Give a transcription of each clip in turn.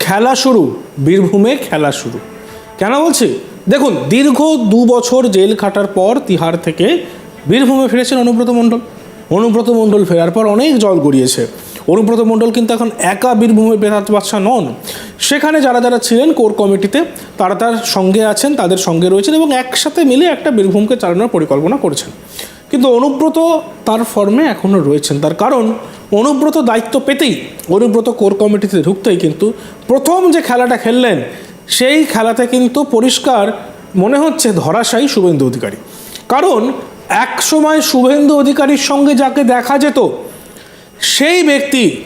খেলা শুরু, বীরভূমে খেলা শুরু। কেন বলছি? দেখুন, দীর্ঘ দু বছর জেল খাটার পর তিহার থেকে বীরভূমে ফিরেছেন অনুব্রত মণ্ডল। অনুব্রত মণ্ডল ফেরার পর অনেক জল গড়িয়েছে। অনুব্রত মণ্ডল কিন্তু এখন একা বীরভূমে বেতাত বাদশা নন। সেখানে যারা যারা ছিলেন কোর কমিটিতে, তারা তার সঙ্গে আছেন, তাদের সঙ্গে রয়েছেন এবং একসাথে মিলে একটা বীরভূমকে চালানোর পরিকল্পনা করেছেন। কিন্তু অনুব্রত তার ফর্মে এখনও রয়েছেন। তার কারণ, অনুব্রত দায়িত্ব পেতেই, অনুব্রত কোর কমিটিতে ঢুকতেই কিন্তু প্রথম যে খেলাটা খেললেন, সেই খেলাতে কিন্তু পরিষ্কার মনে হচ্ছে ধরাশায়ী শুভেন্দু অধিকারী। কারণ, এক সময় শুভেন্দু অধিকারীর সঙ্গে যাকে দেখা যেত সেই ব্যক্তি,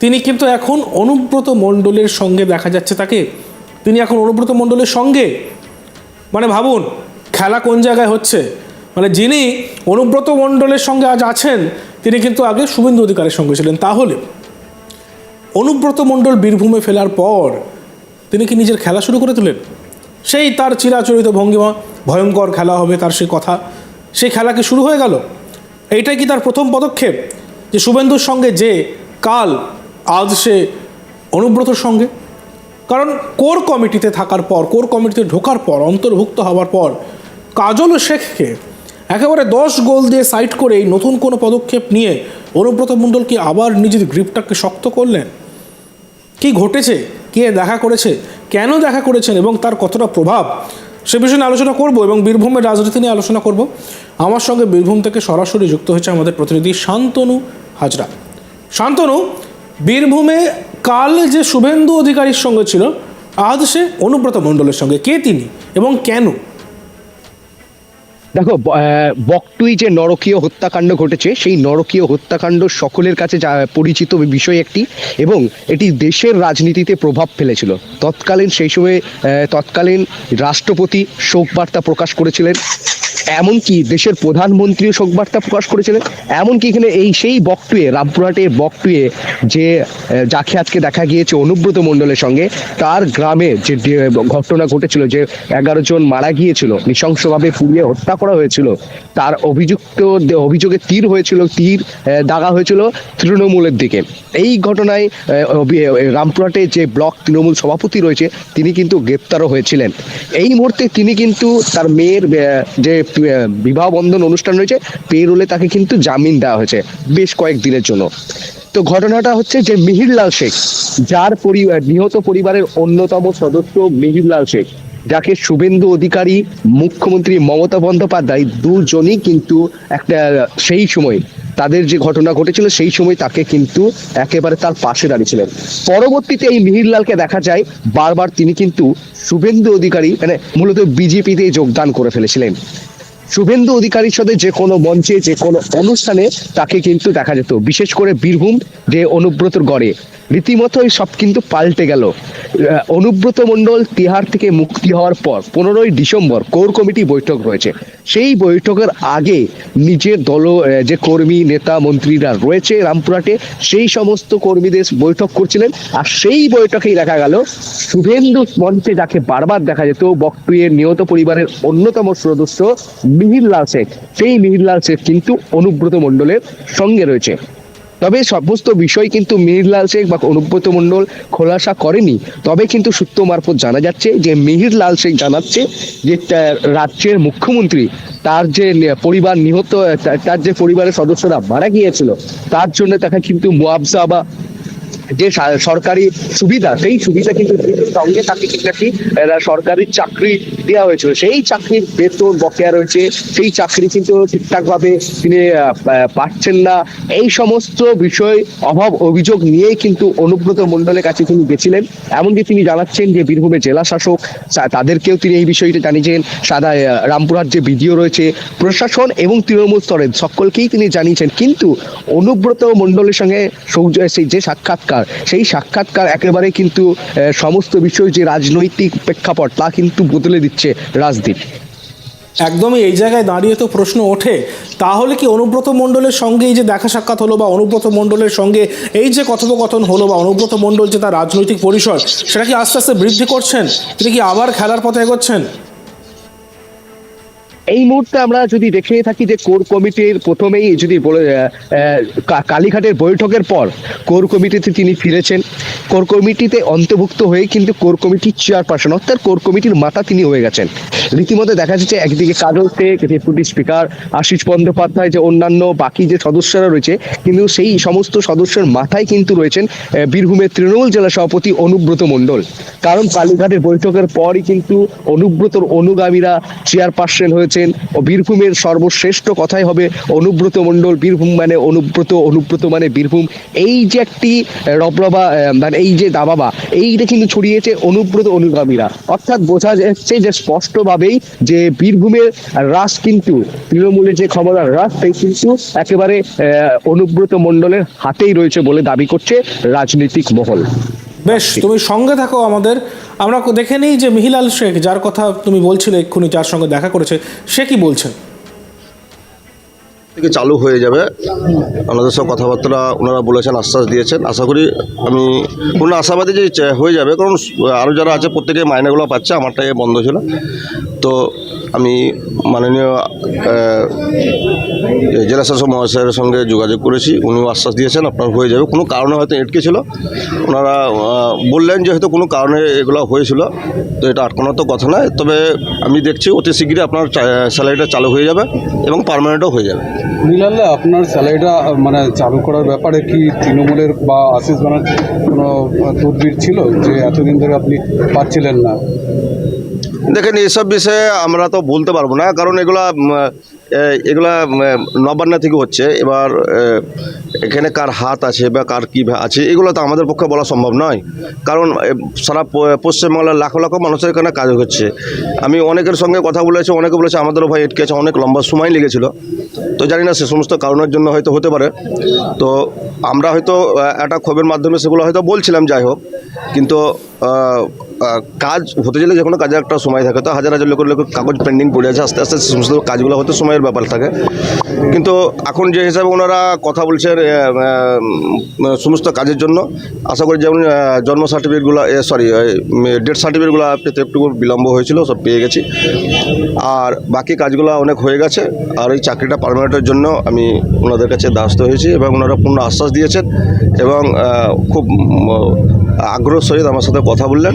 তিনি কিন্তু এখন অনুব্রত মণ্ডলের সঙ্গে দেখা যাচ্ছে তাকে। তিনি এখন অনুব্রত মণ্ডলের সঙ্গে। মানে ভাবুন, খেলা কোন জায়গায় হচ্ছে? মানে যিনি অনুব্রত মণ্ডলের সঙ্গে আজ আছেন, তিনি কিন্তু আগে শুভেন্দু অধিকারের সঙ্গে ছিলেন। তাহলে অনুব্রত মণ্ডল বীরভূমে ফেলার পর তিনি কি নিজের খেলা শুরু করে দিলেন? সেই তার চিরাচরিত ভঙ্গিমা, ভয়ঙ্কর খেলা হবে তার সেই কথা। সেই খেলা কি শুরু হয়ে গেল? এইটাই কি তার প্রথম পদক্ষেপ? যে শুভেন্দুর সঙ্গে যে কাল, আজ সে অনুব্রতর সঙ্গে। কারণ কোর কমিটিতে থাকার পর, কোর কমিটিতে ঢোকার পর, অন্তর্ভুক্ত হওয়ার পর, কাজল শেখকে একেবারে দশ গোল দিয়ে সাইড করে এই নতুন কোনো পদক্ষেপ নিয়ে অনুব্রত মণ্ডল কি আবার নিজের গ্রিপটাকে শক্ত করলেন? কি ঘটেছে? কে দেখা করেছে? কেন দেখা করেছেন? এবং তার কতটা প্রভাব? সে বিষয়ে নিয়ে আলোচনা করব এবং বীরভূমের রাজনীতি নিয়ে আলোচনা করব। আমার সঙ্গে বীরভূম থেকে সরাসরি যুক্ত হয়েছে আমাদের প্রতিনিধি শান্তনু হাজরা। শান্তনু, বীরভূমে কাল যে শুভেন্দু অধিকারীর সঙ্গে ছিল, আজ সে অনুব্রত মণ্ডলের সঙ্গে। কে তিনি এবং কেন? দেখো বকটুই যে নরকীয় হত্যাকাণ্ড ঘটেছে, সেই নরকীয় হত্যাকাণ্ড সকলের কাছে পরিচিত বিষয় একটি এবং এটি দেশের রাজনীতিতে প্রভাব ফেলেছিল। তৎকালীন সেই সময় তৎকালীন রাষ্ট্রপতি শোকবার্তা প্রকাশ করেছিলেন। এমনকি দেশের প্রধানমন্ত্রীও শোকবার্তা প্রকাশ করেছিলেন, এমনকি এখানে এই সেই বকটুয়ে, রামপুরহাটের বকটুয়ে যে যাকে আজকে দেখা গিয়েছে অনুব্রত মণ্ডলের সঙ্গে, তার গ্রামে যে ঘটনা ঘটেছিল, যে এগারো জন মারা গিয়েছিল, নৃশংসভাবে পুড়িয়ে হত্যা করা হয়েছিল, তার অভিযুক্ত অভিযোগে তীর হয়েছিল, তীর দাগা হয়েছিল তৃণমূলের দিকে। এই ঘটনায় রামপুরহাটে যে ব্লক তৃণমূল সভাপতি রয়েছে, তিনি কিন্তু গ্রেপ্তারও হয়েছিলেন। এই মুহূর্তে তিনি কিন্তু তার মেয়ের যে বিবাহ বন্ধন অনুষ্ঠান রয়েছে। পেরোলে তাকে কিন্তু জামিন দেওয়া হয়েছে বেশ কয়েক দিনের জন্য। তো ঘটনাটা হচ্ছে যে মিহিরলাল শেখ, যার পরিবার নিহত পরিবারের অন্যতম সদস্য মিহিরলাল শেখ, যাকে শুভেন্দু অধিকারী, মুখ্যমন্ত্রী মমতা বন্দ্যোপাধ্যায় দুজনই কিন্তু একটা সেই সময় তাদের যে ঘটনা ঘটেছিল সেই সময় তাকে কিন্তু একেবারে তার পাশে দাঁড়িয়েছিলেন। পরবর্তীতে এই মিহিরলালকে দেখা যায়, বারবার তিনি কিন্তু শুভেন্দু অধিকারী মানে মূলত বিজেপিতে যোগদান করে ফেলেছিলেন। শুভেন্দু অধিকারীর সাথে যে কোনো মঞ্চে, যে কোনো অনুষ্ঠানে তাকে কিন্তু দেখা যেত। বিশেষ করে বীরভূম যে অনুব্রতর গড়ে। রীতিমতোই সব কিন্তু পাল্টে গেল। অনুব্রত মণ্ডল তিহার থেকে মুক্তি হওয়ার পর পনেরোই ডিসেম্বর কোর কমিটি বৈঠক রয়েছে। সেই বৈঠকের আগে নিজের দল যে কর্মী, নেতা, মন্ত্রীরা রয়েছে রামপুরহাটে, সেই সমস্ত কর্মীদের বৈঠক করছিলেন। আর সেই বৈঠকেই দেখা গেল, শুভেন্দু মঞ্চে যাকে বারবার দেখা যেত, বকটুয়ের নিহত পরিবারের অন্যতম সদস্য মিহিরলাল শেখ সেই মিহিরলাল শেখ কিন্তু অনুব্রত মণ্ডলের সঙ্গে রয়েছে। তবে সমস্ত বিষয় কিন্তু মিহিরলাল শেখ বা অনুব্রত মণ্ডল খোলাসা করেনি। তবে কিন্তু সূত্র মারফত জানা যাচ্ছে যে মিহিরলাল শেখ জানাচ্ছে যে রাজ্যের মুখ্যমন্ত্রী তার যে পরিবার নিহত তার যে পরিবারের সদস্যরা মারা গিয়েছিল, তার জন্য তাকে কিন্তু মুআবজা বা যে সরকারি সুবিধা, সেই সুবিধা কিন্তু সঙ্গে তাকে কিন্তু একটি সরকারি চাকরি দেওয়া হয়েছিল। সেই চাকরির বেতন বকেয়া রয়েছে, সেই চাকরি কিন্তু ঠিকঠাক ভাবে তিনি পাচ্ছেন না। এই সমস্ত বিষয়, অভাব, অভিযোগ নিয়েই কিন্তু অনুব্রত মণ্ডলের কাছে তিনি গেছিলেন। এমনকি তিনি জানাচ্ছেন যে বীরভূমের জেলা শাসক তাদেরকেও তিনি এই বিষয়টি জানিয়েছেন। সাদা রামপুরহাট যে বিডিও রয়েছে, প্রশাসন এবং তৃণমূল স্তরের সকলকেই তিনি জানিয়েছেন। কিন্তু অনুব্রত মণ্ডলের সঙ্গে সেই যে সাক্ষাৎকার সেই সাক্ষাৎকার একেবারে কিন্তু সমস্ত বিষয় যে রাজনৈতিক প্রেক্ষাপট, তা কিন্তু বদলে দিচ্ছে রাজদীপ। একদমই এই জায়গায় দাঁড়িয়ে তো প্রশ্ন ওঠে, তাহলে কি অনুব্রত মণ্ডলের সঙ্গে এই যে দেখা সাক্ষাৎ হলো বা অনুব্রত মণ্ডলের সঙ্গে এই যে কথোপকথন হলো বা অনুব্রত মণ্ডল যে তার রাজনৈতিক পরিসর, সেটা কি আস্তে আস্তে বৃদ্ধি করছেন? তিনি কি আবার খেলার পথে এগোচ্ছেন? এই মুহূর্তে আমরা যদি দেখে থাকি যে কোর কমিটির প্রথমেই যদি বলে কালীঘাটের বৈঠকের পর কোর কমিটিতে তিনি ফিরেছেন। কোর কমিটিতে অন্তর্ভুক্ত হয়ে কিন্তু কোর কমিটির চেয়ারপারসন, অর্থাৎ কোর কমিটির মাতা তিনি হয়ে গেছেন। রীতিমতো দেখা যাচ্ছে একদিকে কাজল শেখ ডেপুটি স্পিকার, আশিস বন্দ্যোপাধ্যায়, যে অন্যান্য বাকি যে সদস্যরা রয়েছে, কিন্তু সেই সমস্ত সদস্যের মাথায় কিন্তু রয়েছেন বীরভূমের তৃণমূল জেলা সভাপতি অনুব্রত মণ্ডল। কারণ কালীঘাটের বৈঠকের পরই কিন্তু অনুব্রতর অনুগামীরা চেয়ারপারসন হয়েছেন ও বীরভূমের সর্বশ্রেষ্ঠ কথাই হবে অনুব্রত মণ্ডল, বীরভূম মানে অনুব্রত অনুব্রত মানে বীরভূম। এই যে একটি রবরবা মানে এই যে দাবাবা, এইটা কিন্তু ছড়িয়েছে অনুব্রত অনুগামীরা। অর্থাৎ বোঝা যাচ্ছে যে স্পষ্টভাবেই যে বীরভূমের রাস কিন্তু তৃণমূলের যে ক্ষমতার রাস সেই কিন্তু একেবারে অনুব্রত মন্ডলের হাতেই রয়েছে বলে দাবি করছে রাজনৈতিক মহল। বেশ, তুমি সঙ্গে থাকো আমাদের। আমরা দেখে নিই যে মিহিলাল শেখ, যার কথা তুমি বলছিলে এক্ষুনি, যার সঙ্গে দেখা করেছে, সে কি বলছেন থেকে চালু হয়ে যাবে। আমাদের সব কথাবার্তা ওনারা বলেছেন, আশ্বাস দিয়েছেন। আশা করি আমি কোনো আশাবাদী যে হয়ে যাবে, কারণ আরও যারা আছে প্রত্যেকে মাইনেগুলো পাচ্ছে, আমারটাই বন্ধ ছিল। তো আমি মাননীয় জেলা শাসক মহাশয়ের সঙ্গে যোগাযোগ করেছি। উনিও আশ্বাস দিয়েছেন, আপনার হয়ে যাবে। কোনো কারণে হয়তো এটকে ছিল। ওনারা বললেন যে হয়তো কোনো কারণে এগুলো হয়েছিল। তো এটা আটকানোর তো কথা নয়। তবে আমি দেখছি অতি শীঘ্রই আপনার স্যালারিটা চালু হয়ে যাবে এবং পারমানেন্টও হয়ে যাবে। নীলাল্লা আপনার স্যালারিটা মানে চালু করার ব্যাপারে কি তৃণমূলের বা আশিস ব্যানার্জির কোনো তদবির ছিল যে এতদিন ধরে আপনি পাচ্ছিলেন না? দেখেন এইসব বিষয়ে আমরা তো বলতে পারব না, কারণ এগুলা এগুলা নবান্ন থেকে হচ্ছে। এবার এখানে কার হাত আছে বা কার কী আছে, এগুলো তো আমাদের পক্ষে বলা সম্ভব নয়। কারণ সারা পশ্চিমবাংলার লাখো লাখো মানুষের এখানে কাজ হচ্ছে। আমি অনেকের সঙ্গে কথা বলেছি, অনেকে বলেছে, আমাদেরও ভাই এটকে আছে। অনেক লম্বা সময় লেগেছিল। তো জানি না, সে সমস্ত কারণের জন্য হয়তো হতে পারে। তো আমরা হয়তো একটা ক্ষোভের মাধ্যমে সেগুলো হয়তো বলছিলাম, যাই হোক। কিন্তু কাজ হতে গেলে যে কোনো কাজের একটা সময় থাকে। তো হাজার হাজার লোকের লোক কাগজ পেন্ডিং পড়ে আছে, আস্তে আস্তে সমস্ত কাজগুলো হতে সময়ের ব্যাপার থাকে। কিন্তু এখন যে হিসাবে ওনারা কথা বলছেন সমস্ত কাজের জন্য, আশা করি যেমন জন্ম সার্টিফিকেটগুলো সরি ডেথ সার্টিফিকেটগুলো পেতে একটু বিলম্ব হয়েছিল, সব পেয়ে গেছি। আর বাকি কাজগুলো অনেক হয়ে গেছে, আর এই চাকরিটা পারমানেন্টের জন্য আমি ওনাদের কাছে দ্বারস্থ হয়েছি এবং ওনারা পূর্ণ আশ্বাস দিয়েছেন এবং খুব আগ্রহ সহিত আমার সাথে কথা বললেন।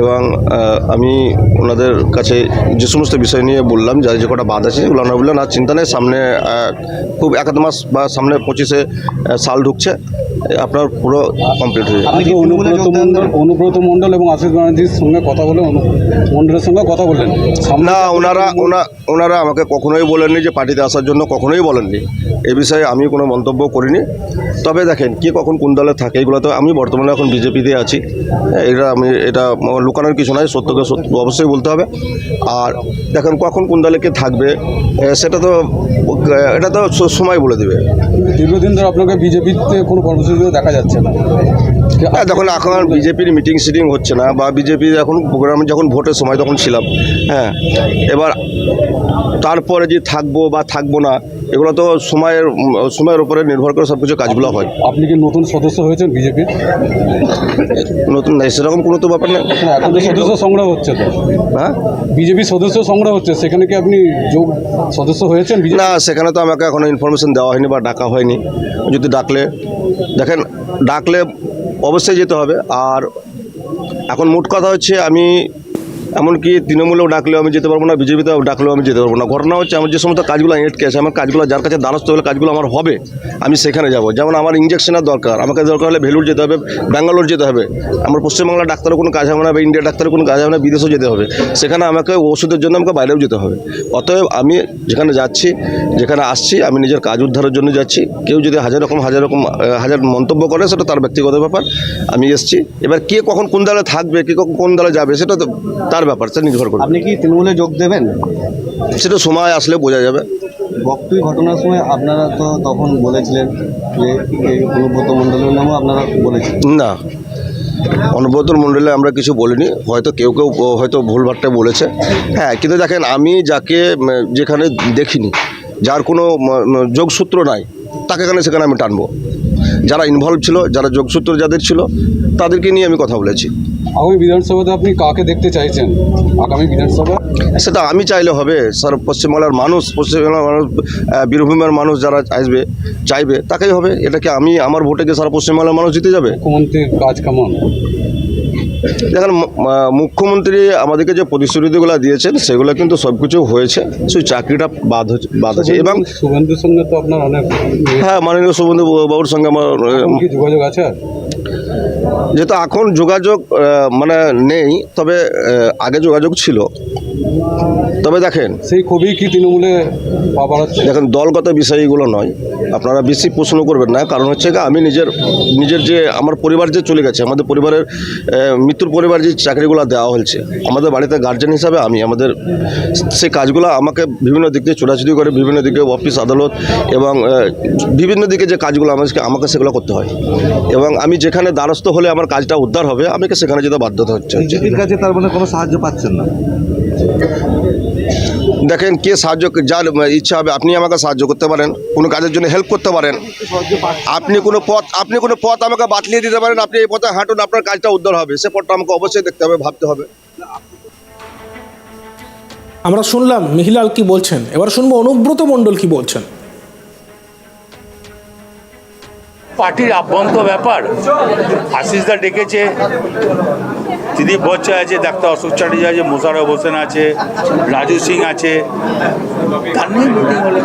এবং আমি ওনাদের কাছে যে সমস্ত বিষয় নিয়ে বললাম যার যে কটা বাদ আছে সেগুলো ওনারা বললেন আর চিন্তা নেই। সামনে খুব এক আধ মাস বা সামনে পঁচিশে সাল ঢুকছে আপনার পুরো কমপ্লিট হয়ে যাবে। আপনি কি অনুব্রত মণ্ডল অনুব্রত মণ্ডল এবং আশিস ব্যানার্জির সঙ্গে কথা বলে অনু মণ্ডলের সঙ্গে কথা বললেন? সামনে না ওনারা ওনা ওনারা আমাকে কখনোই বলেননি যে পার্টিতে আসার জন্য কখনোই বলেননি। এ বিষয়ে আমি কোনো মন্তব্য করিনি। তবে দেখেন কে কখন কোন দলে থাকে এগুলো তো আমি বর্তমানে এখন বিজেপিতে আছি। এটা আমি এটা লুকানোর কিছু নয় সত্যকে সত্য অবশ্যই বলতে হবে। আর দেখেন কখন কোন দলে কে থাকবে সেটা তো, এটা তো সময় বলে দেবে। দীর্ঘদিন ধরে আপনাকে বিজেপিতে কোনো কর্মসূচিতে দেখা যাচ্ছে না। দেখুন এখন আর বিজেপির মিটিং সিটিং হচ্ছে না বা বিজেপির এখন প্রোগ্রামে যখন ভোটের সময় তখন ছিলাম হ্যাঁ। এবার তারপরে যে থাকব বা থাকব না এগুলো তো সময়ের সময়ের উপরে নির্ভর করে সব কিছু কাজগুলো হয়। আপনি কি নতুন সদস্য হয়েছেন বিজেপির? নতুন নেই সেরকম কোনো তো ব্যাপার নেই এখন সদস্য সংগ্রহ হচ্ছে তো। হ্যাঁ? বিজেপি সদস্য সংগ্রহ হচ্ছে সেখানে কি আপনি যোগ সদস্য হয়েছেন না সেখানে তো আমাকে এখনও ইনফরমেশন দেওয়া হয়নি বা ডাকা হয়নি। যদি ডাকলে দেখেন ডাকলে অবশ্যই যেতে হবে। আর এখন মোট কথা হচ্ছে আমি এমনকি তৃণমূলেও ডাকলেও আমি যেতে পারব না, বিজেপিতেও ডাকলেও আমি যেতে পারব না। ঘটনা হচ্ছে, আমার যে সমস্ত কাজগুলো এটকে আছে আমার কাজগুলো যার কাছে দ্বারস্থ হলে কাজগুলো আমার হবে, আমি সেখানে যাব। যেমন আমার ইঞ্জেকশনের দরকার, আমাকে দরকার হলে ভেলুর যেতে হবে, ব্যাঙ্গালোর যেতে হবে, আমার পশ্চিমবাংলার ডাক্তারের কোনো কাজ হবে না বা ইন্ডিয়ার ডাক্তারের কোনো কাজ হবে না, বিদেশেও যেতে হবে। সেখানে আমাকে ওষুধের জন্য আমাকে বাইরেও যেতে হবে। অতএব আমি যেখানে যাচ্ছি, যেখানে আসছি, আমি নিজের কাজ উদ্ধারের জন্য যাচ্ছি। কেউ যদি হাজার রকম হাজার রকম হাজার মন্তব্য করে, সেটা তার ব্যক্তিগত ব্যাপার। আমি এসছি। এবার কে কখন কোন দলে থাকবে, কে কখন কোন দলে যাবে, সেটা তো তার ব্যাপার? সেটা নির্ভর করবে। আপনি কি তৃণমূলে যোগ দেবেন? সেটা সময় আসলে বোঝা যাবে। বক্তব্য ঘটনার সময় আপনারা তো তখন বলেছিলেন যে এই অনুব্রত মণ্ডলের নামও আপনারা বলেছিলেন। না। অনুব্রত মণ্ডলে আমরা কিছু বলিনি। হয়তো কেউ কেউ হয়তো ভুলভাট্টা বলেছে। হ্যাঁ কিন্তু দেখেন আমি যাকে যেখানে দেখিনি যার কোনো যোগসূত্র নাই তাকে এখানে সেখানে আমি টানবো? যারা ইনভলভ ছিল যারা যোগসূত্র যাদের ছিল তাদেরকে নিয়ে আমি কথা বলেছি। আগামী বিধানসভাতে আপনি কাকে দেখতে চাইছেন? আগামী বিধানসভা? সেটা আমি চাইলে হবে। স্যার পশ্চিমবাংলার মানুষ পশ্চিমবাংলার মানুষ বীরভূমের মানুষ যারা আসবে চাইবে তাকেই হবে। এটাকে আমি আমার ভোটে কি সারা পশ্চিমবাংলার মানুষ জিতে যাবে। মুখ্যমন্ত্রীর কাজ কেমন? দেখেন মুখ্যমন্ত্রী আমাদেরকে যে প্রতিশ্রুতিগুলো দিয়েছেন সেগুলো কিন্তু সব কিছু হয়েছে। শুধু চাকরিটা বাদ হচ্ছে বাদ আছে। এবং শুভেন্দুর সঙ্গে তো আপনার অনেক হ্যাঁ মাননীয় শুভেন্দু বাবুর সঙ্গে আমার কি যোগাযোগ আছে যেহেতু এখন যোগাযোগ মানে নেই তবে আগে যোগাযোগ ছিল। তবে দেখেন সেই কবি কি তৃণমূলে পা বাড়াচ্ছে দেখেন দলগত বিষয়গুলো নয়। আপনারা বেশি প্রশ্ন করবেন না, কারণ হচ্ছে আমি নিজের নিজের যে, আমার পরিবার যে চলে গেছে, আমাদের পরিবারের মৃত্যুর পরিবার যে চাকরিগুলো দেওয়া হয়েছে, আমাদের বাড়িতে গার্জেন হিসাবে আমি, আমাদের সেই কাজগুলো আমাকে বিভিন্ন দিক থেকে ছোটাছুটি করে, বিভিন্ন দিকে অফিস আদালত এবং বিভিন্ন দিকে যে কাজগুলো আমাকে আমাকে সেগুলো করতে হয়। এবং আমি যেখানে দ্বারস্থ হলে আমার কাজটা উদ্ধার হবে, আমাকে সেখানে যেতে বাধ্যতা হচ্ছে। কাছে তার মানে কোনো সাহায্য পাচ্ছেন না? দেখেন কে সাহায্য যার ইচ্ছা হবে আপনি আমাকে সাহায্য করতে পারেন কোনো কাজের জন্য হেল্প করতে পারেন। আপনি কোনো পথ আপনি কোনো পথ আমাকে বাতলিয়ে দিতে পারেন আপনি এই পথে হাঁটুন আপনার কাজটা উদ্ধার হবে সে পথটা আমাকে অবশ্যই দেখতে হবে ভাবতে হবে। আমরা শুনলাম মিহিলাল কি বলছেন এবার শুনব অনুব্রত মণ্ডল কি বলছেন। পার্টির আভ্যন্ত ব্যাপার আশিসদা ডেকেছে দিলীপ বচ্চা আছে ডাক্তার অশোক চ্যাটার্জি আছে মোশারফ হোসেন আছে রাজু সিং আছে। তার নিয়ে মিটিং হলো।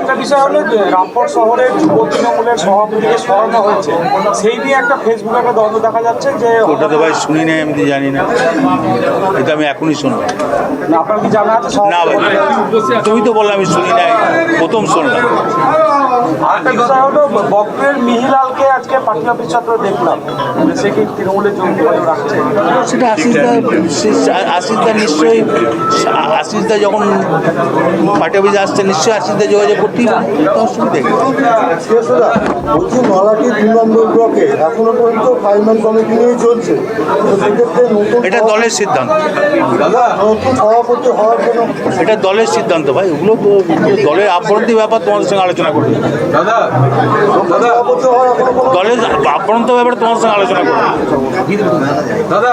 একটা বিষয় হলো রামপুর শহরের যুব তৃণমূলের সভাপতিকে সরানো হয়েছে। সেই নিয়ে একটা ফেসবুকে একটা দ্বন্দ্ব দেখা যাচ্ছে যে ওটা তো ভাই শুনি না এমনি জানি না। এটা আমি এখনই শুনব। না, আপনার কি জানা আছে না ভাই তুমি তো বললে আমি শুনি নাই প্রথম শুনলাম। আরেকটা বিষয় হলো বক্রের মিহিলালকে আজকে পার্টি অফিস ছাত্র দেখলাম। সে কি রাখছে সেটা আশিসদা আশিসদা নিশ্চয়ই আশিসদা যখন পার্টি অফিসে আসছে নিশ্চয়ই আশিসদা যোগাযোগ করতেই পারে। তো অসুবিধা কি? বলছি নলাটি দু নম্বর ব্লকে এখনও পর্যন্ত ফাইনাল কমিটি নিয়ে চলছে সেক্ষেত্রে নতুন এটা দলের সিদ্ধান্ত। নতুন সভাপতি হওয়ার জন্য এটা দলের সিদ্ধান্ত ভাই। ওগুলো তো দলের আভ্যন্তরীণ ব্যাপার তোমাদের সঙ্গে আলোচনা করবে। দলের আভ্যন্তর ব্যাপারে তোমার সঙ্গে আলোচনা করবে দাদা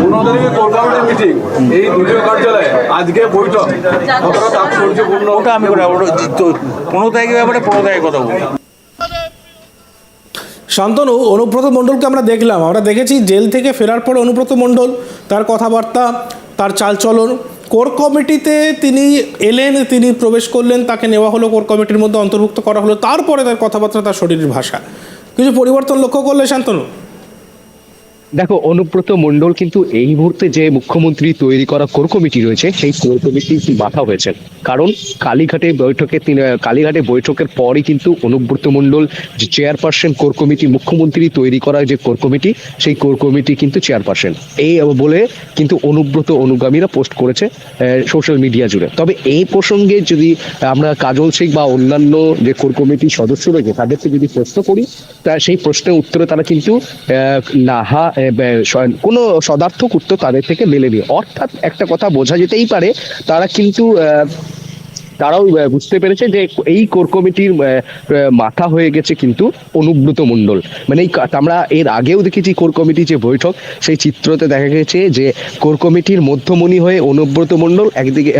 পনেরো তারিখে কলকাতার মিটিং এই কার্যালয়ে আজকে বৈঠক। ওটা আমি তো- পনেরো তারিখের ব্যাপারে পনেরো তারিখে কথা বলব শান্তনু অনুব্রত মণ্ডলকে আমরা দেখলাম। আমরা দেখেছি জেল থেকে ফেরার পরে অনুব্রত মণ্ডল তার কথাবার্তা তার চালচলন কোর কমিটিতে তিনি এলেন, তিনি প্রবেশ করলেন, তাকে নেওয়া হলো, কোর কমিটির মধ্যে অন্তর্ভুক্ত করা হলো, তারপরে তার কথাবার্তা তার শরীরের ভাষা। কিছু পরিবর্তন লক্ষ্য করলে, শান্তনু? দেখো, অনুব্রত মণ্ডল কিন্তু এই মুহূর্তে যে মুখ্যমন্ত্রী তৈরি করা কোর কমিটি রয়েছে, সেই কোর কমিটির মাথা হয়েছে? কারণ কালীঘাটে বৈঠকে তিনি কালীঘাটে বৈঠকের পরই কিন্তু অনুব্রত মণ্ডল যে চেয়ারপারসন কোর কমিটি, মুখ্যমন্ত্রী তৈরি করা যে কোর কমিটি, সেই কোর কমিটি কিন্তু চেয়ারপারসন। এই বলে কিন্তু অনুব্রত অনুগামীরা পোস্ট করেছে সোশ্যাল মিডিয়া জুড়ে। তবে এই প্রসঙ্গে যদি আমরা কাজল শেখ বা অন্যান্য যে কোর কমিটির সদস্য রয়েছে, তাদেরকে যদি প্রশ্ন করি, তা সেই প্রশ্নের উত্তরে তারা কিন্তু নাহা কোনো সদার্থ করতো তাদের থেকে মেলেনি। অর্থাৎ একটা কথা বোঝা যেতেই পারে তারা কিন্তু তারাও বুঝতে পেরেছে যে এই কোর কমিটির মাথা হয়ে গেছে কিন্তু অনুব্রত মণ্ডল। মানে এই আমরা এর আগেও দেখেছি কোর কমিটি যে বৈঠক, সেই চিত্রতে দেখা গেছে যে কোর কমিটির মধ্যমণি হয়ে অনুব্রত মণ্ডল একদিকে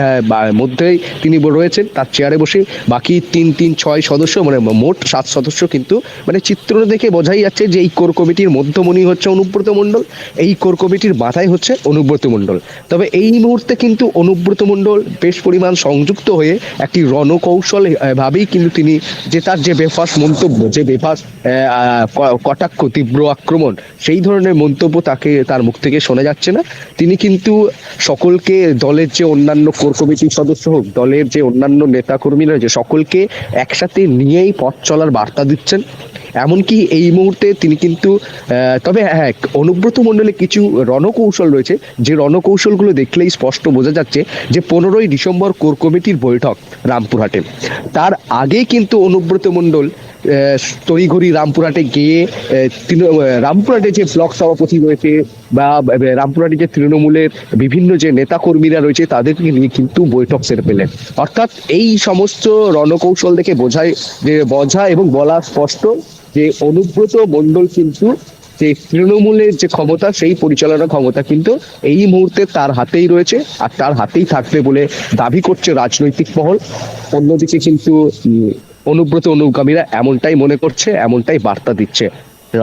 মধ্যেই তিনি রয়েছেন, তার চেয়ারে বসে বাকি তিন তিন, ছয় সদস্য মানে মোট সাত সদস্য কিন্তু মানে চিত্র দেখে বোঝাই যাচ্ছে যে এই কোর কমিটির মধ্যমণি হচ্ছে অনুব্রত মণ্ডল, এই কোর কমিটির মাথায় হচ্ছে অনুব্রত মণ্ডল। তবে এই মুহূর্তে কিন্তু অনুব্রত মণ্ডল বেশ পরিমাণ সংযুক্ত হয়ে একটি রণকৌশল ভাবেই কিন্তু তিনি যে তার যে বেফাস মন্তব্য, যে বেফাস কটাক্ষ, তীব্র আক্রমণ, সেই ধরনের মন্তব্য তাকে তার মুখ থেকে শোনা যাচ্ছে না। তিনি কিন্তু সকলকে দলের যে অন্যান্য কোর কমিটির সদস্য হোক, দলের যে অন্যান্য নেতাকর্মীরা যে সকলকে একসাথে নিয়েই পথ চলার বার্তা দিচ্ছেন। এমনকি এই মুহূর্তে তিনি কিন্তু তবে হ্যাঁ অনুব্রত মণ্ডলে কিছু রণকৌশল রয়েছে, যে রণকৌশলগুলো দেখলেই স্পষ্ট বোঝা যাচ্ছে যে পনেরোই ডিসেম্বর কোর কমিটির বৈঠক রামপুরহাটে। তার আগে কিন্তু অনুব্রত মণ্ডল তড়িঘড়ি রামপুরহাটে গিয়ে তৃণ- রামপুরহাটে যে ব্লক সভাপতি রয়েছে বা রামপুরহাটে যে তৃণমূলের বিভিন্ন যে নেতাকর্মীরা রয়েছে, তাদেরকে নিয়ে কিন্তু বৈঠক সেরে পেলেন অর্থাৎ এই সমস্ত রণকৌশল দেখে বোঝায়, যে বোঝা এবং বলা স্পষ্ট যে অনুব্রত মন্ডল কিন্তু যে তৃণমূলের যে ক্ষমতা, সেই পরিচালনা ক্ষমতা কিন্তু এই মুহূর্তে তার হাতেই রয়েছে আর তার হাতেই থাকবে বলে দাবি করছে রাজনৈতিক মহল। অন্যদিকে কিন্তু অনুব্রত অনুগামীরা এমনটাই মনে করছে, এমনটাই বার্তা দিচ্ছে।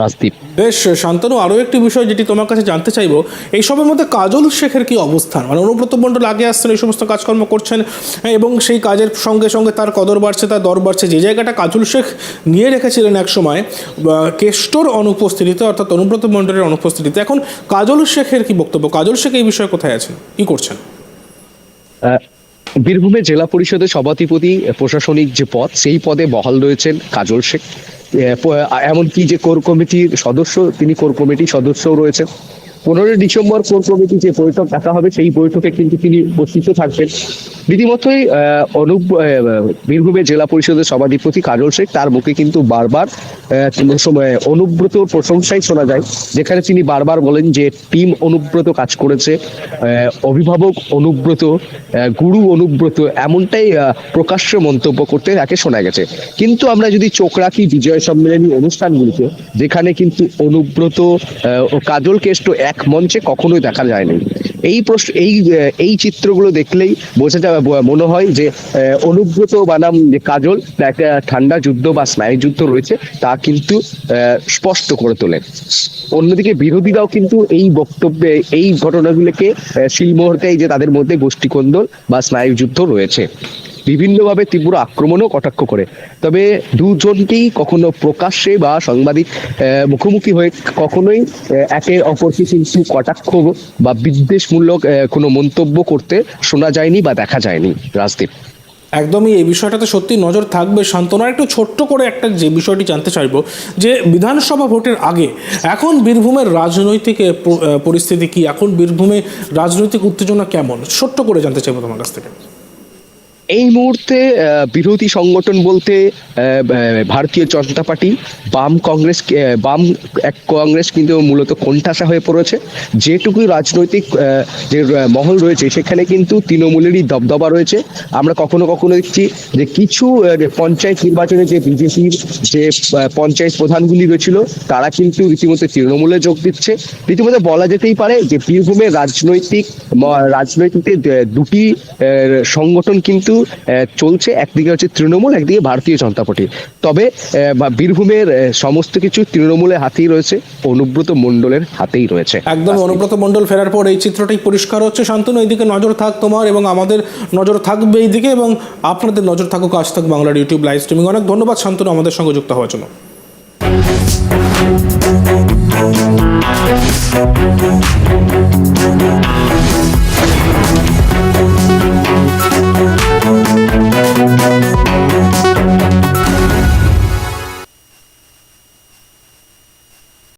রাজদীপ। বেশ শান্তনু আরও একটি বিষয় যেটি তোমার কাছে জানতে চাইব এইসবের মধ্যে কাজল শেখের কি অবস্থান? মানে অনুব্রত মণ্ডল আগে আসছেন এই সমস্ত কাজকর্ম করছেন হ্যাঁ, এবং সেই কাজের সঙ্গে সঙ্গে তার কদর বাড়ছে তার দর বাড়ছে। যে জায়গাটা কাজল শেখ নিয়ে রেখেছিলেন এক সময় কেষ্টর অনুপস্থিতিতে অর্থাৎ অনুব্রত মণ্ডলের অনুপস্থিতিতে এখন কাজল শেখের কি বক্তব্য? কাজল শেখ এই বিষয়ে কোথায় আছেন? কি করছেন? বীরভূমে জেলা পরিষদের সভাধিপতি, প্রশাসনিক যে পদ, সেই পদে বহাল রয়েছেন কাজল শেখ। এমনকি যে কোর কমিটির সদস্য, তিনি কোর কমিটির সদস্যও রয়েছেন। পনেরোই ডিসেম্বর কোর কমিটি যে বৈঠক দেখা হবে, সেই বৈঠকে কিন্তু তিনি উপস্থিত থাকবেন। রীতিমতোই অনুপ বীরভূমের জেলা পরিষদের সভাধিপতি কাজল শেখ তার মুখে কিন্তু বারবার অনুব্রত প্রশংসাই শোনা যায়, যেখানে তিনি বারবার বলেন যে টিম অনুব্রত কাজ করেছে অভিভাবক অনুব্রত গুরু অনুব্রত, এমনটাই প্রকাশ্য মন্তব্য করতে তাকে শোনা গেছে। কিন্তু আমরা যদি চোখ রাখি বিজয় সম্মেলনী অনুষ্ঠানগুলিতে, যেখানে কিন্তু অনুব্রত ও কাজল কেষ্ট এক মঞ্চে কখনোই দেখা যায়নি। এই প্রশ্ন এই এই চিত্রগুলো দেখলেই বোঝা যাবে মনে হয় যে অনুব্রত বানাম যে কাজল একটা ঠান্ডা যুদ্ধ বা স্নায়ুযুদ্ধ রয়েছে তা কিন্তু স্পষ্ট করে তোলেন অন্যদিকে বিরোধীরাও কিন্তু এই বক্তব্যে এই ঘটনাগুলোকে আহ, শিলমোহরতে এই যে তাদের মধ্যে গোষ্ঠীকন্দল বা স্নায়ুযুদ্ধ রয়েছে। বিভিন্নভাবে তীব্র আক্রমণও কটাক্ষ করে। তবে দুজনকেই কখনো প্রকাশ্যে বা সাংবাদিক মুখোমুখি হয়ে কখনোই একে অপরকে কিন্তু কটাক্ষ বা বিদ্বেষমূলক কোনো মন্তব্য করতে শোনা যায়নি বা দেখা যায়নি। রাজদীপ। একদমই এই বিষয়টাতে সত্যি নজর থাকবে শান্তনা। একটু ছোট্ট করে একটা যে বিষয়টি জানতে চাইব, যে বিধানসভা ভোটের আগে এখন বীরভূমের রাজনৈতিক পরিস্থিতি কি? এখন বীরভূমে রাজনৈতিক উত্তেজনা কেমন? ছোট্ট করে জানতে চাইব তোমার কাছ থেকে। এই মুহূর্তে বিরোধী সংগঠন বলতে ভারতীয় জনতা পার্টি, বাম কংগ্রেস বাম এক কংগ্রেস কিন্তু মূলত কোণঠাসা হয়ে পড়েছে। যেটুকুই রাজনৈতিক যে মহল রয়েছে, সেখানে কিন্তু তৃণমূলেরই দবদবা রয়েছে। আমরা কখনো কখনো দেখছি যে কিছু পঞ্চায়েত নির্বাচনে যে বিজেপির যে পঞ্চায়েত প্রধানগুলি রয়েছিল, তারা কিন্তু রীতিমতো তৃণমূলে যোগ দিচ্ছে। রীতিমতো বলা যেতেই পারে যে বীরভূমের রাজনৈতিক রাজনৈতিক দুটি সংগঠন কিন্তু চলছে একদিকে হচ্ছে তৃণমূল একদিকে ভারতীয় জনতা পার্টি। তবে বীরভূমের সমস্ত কিছু তৃণমূলের হাতেই রয়েছে অনুব্রত মণ্ডলের হাতেই রয়েছে। একদম অনুব্রত মণ্ডল ফেরার পর এই চিত্রটাই পরিষ্কার হচ্ছে। শান্তনু এইদিকে নজর থাক তোমার এবং আমাদের নজর থাকবে এইদিকে এবং আপনাদের নজর থাকুক আজ থাক বাংলার ইউটিউব লাইভ স্ট্রিমিং অনেক ধন্যবাদ শান্তনু আমাদের সঙ্গে যুক্ত হওয়ার জন্য।